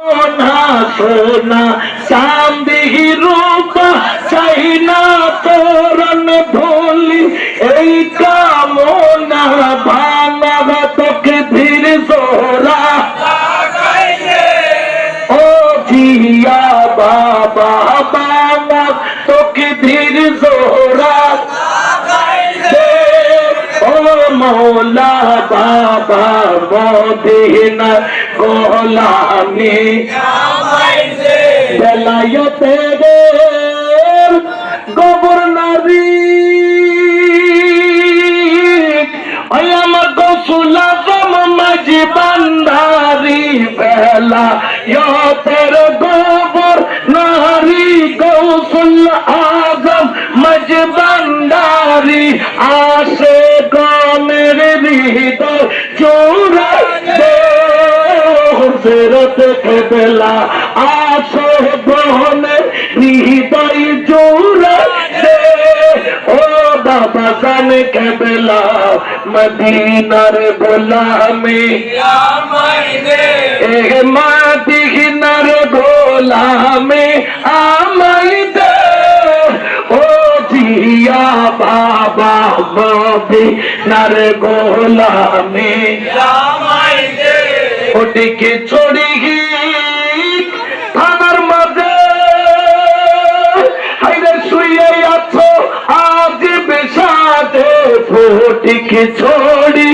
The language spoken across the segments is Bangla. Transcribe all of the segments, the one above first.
সোনা চাঁদি রূপা, চাই না তোরন ভুলি এই কামনা ভাঙা তোকে ধীর জোরা ও জিয়া বাবা বাবা তোকে ধীর ও মৌলা বাবা মদিনা গোলামি বেলায়তে গভর্নরি আমার গসুল আজম মাঝি বান্দারি বেলা ইয়তের গোবর নারী গৌসুল আজম মাঝি বান্দারি আসে চৌরা দে ফেরত বেলা আসো বহনে হৃদয় জোড়া ও বাবা জানে কেবেলা, মদিনার গোলামে। এ মাদিনার গোলামে আমাই দে। ও জিয়া বাবা মদিনার গোলামে। ওটিকে ছড়ি থানার মাঝে। হাইরে শুয়ে আছো আজ বেশাতে ফটিকে ছড়ি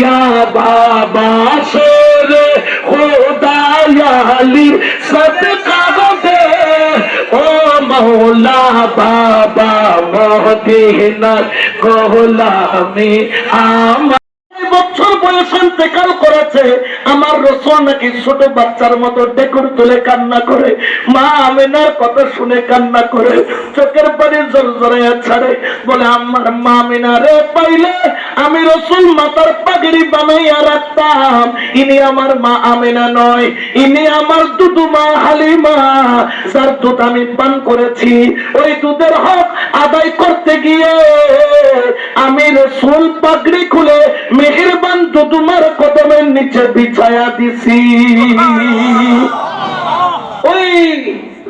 জিয়া বাবা শেরে খোদায়ালি সদকা দে ও মৌলা বাবা মদিনার গোলামি আমার বয়স ইন্তেকাল করেছে। আমার রসুল নাকি ছোট বাচ্চার মতো ডেকুর তুলে কান্না করে। মা আমিনার কথা শুনে কান্না করে। চোখের পানি জল জড়াইয়া ছাড়ে। বলে, আমার মা আমিনারে পাইলে আমি রসুল মাতার পাগড়ি বানাইয়া রাখতাম। ইনি আমার মা আমিনা নয়, ইনি আমার দুদু মা হালিমা। যার দুধ আমি পান করেছি, ওই দুধের হক আদায় করতে গিয়ে আমি রসুল পাগড়ি খুলে মেহেরবান তো তোমার কদমের নিচে বিছায়া দিছি। ওই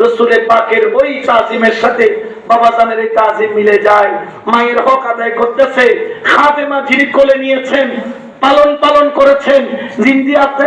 রসুলের পাকের ওই তাজিমের সাথে বাবা জানের এই তাজিম মিলে যায়। মায়ের হক আদায় করতেছে, খাদেমা যিনি কোলে নিয়েছেন, পালন পালন করেছেন, জিন্দিয়াতে